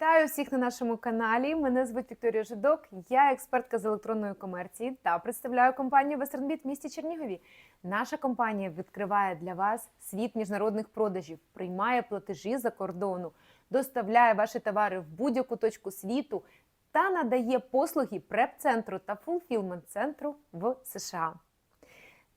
Вітаю всіх на нашому каналі. Мене звуть Вікторія Жидок. Я експертка з електронної комерції та представляю компанію WesternBit в місті Чернігові. Наша компанія відкриває для вас світ міжнародних продажів, приймає платежі за кордону, доставляє ваші товари в будь-яку точку світу та надає послуги преп-центру та фулфілмент-центру в США.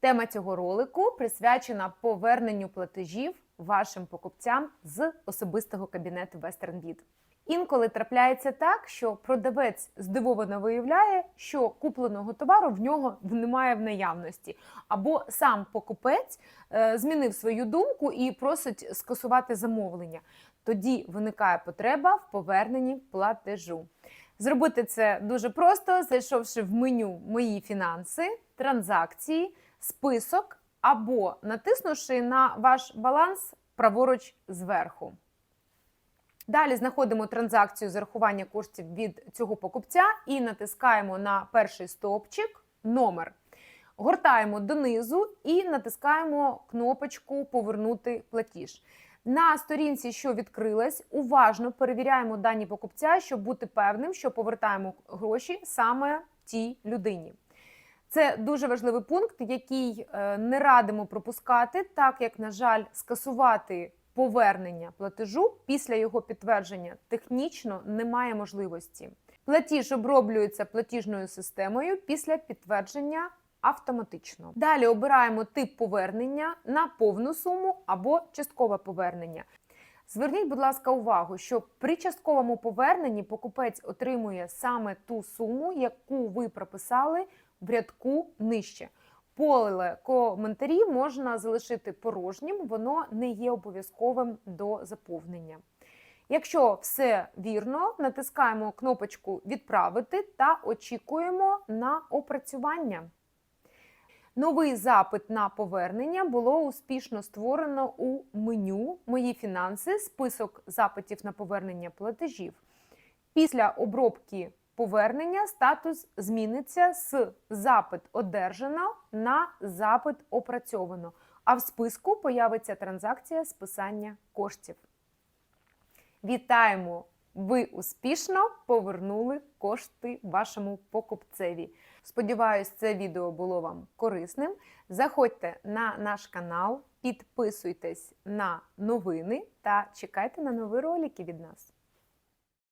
Тема цього ролику присвячена поверненню платежів вашим покупцям з особистого кабінету WesternBit. Інколи трапляється так, що продавець здивовано виявляє, що купленого товару в нього немає в наявності, або сам покупець е, змінив свою думку і просить скасувати замовлення. Тоді виникає потреба в поверненні платежу. Зробити це дуже просто, зайшовши в меню Мої фінанси, транзакції, список або натиснувши на ваш баланс праворуч зверху. Далі знаходимо транзакцію зарахування коштів від цього покупця і натискаємо на перший стовпчик номер. Гортаємо донизу і натискаємо кнопочку Повернути платіж. На сторінці, що відкрилась, уважно перевіряємо дані покупця, щоб бути певним, що повертаємо гроші саме тій людині. Це дуже важливий пункт, який е, не радимо пропускати, так як, на жаль, скасувати повернення платежу після його підтвердження технічно немає можливості. Платіж оброблюється платіжною системою після підтвердження автоматично. Далі обираємо тип повернення на повну суму або часткове повернення. Зверніть, будь ласка, увагу, що при частковому поверненні покупець отримує саме ту суму, яку ви прописали в рядку нижче. Поле коментарі можна залишити порожнім, воно не є обов'язковим до заповнення. Якщо все вірно, натискаємо кнопочку Відправити та очікуємо на опрацювання. Новий запит на повернення було успішно створено у меню Мої фінанси, список запитів на повернення платежів. Після обробки повернення статус зміниться з запит одержано на запит опрацьовано, а в списку появиться транзакція списання коштів. Вітаємо! Ви успішно повернули кошти вашому покупцеві. Сподіваюсь, це відео було вам корисним. Заходьте на наш канал, підписуйтесь на новини та чекайте на нові ролики від нас.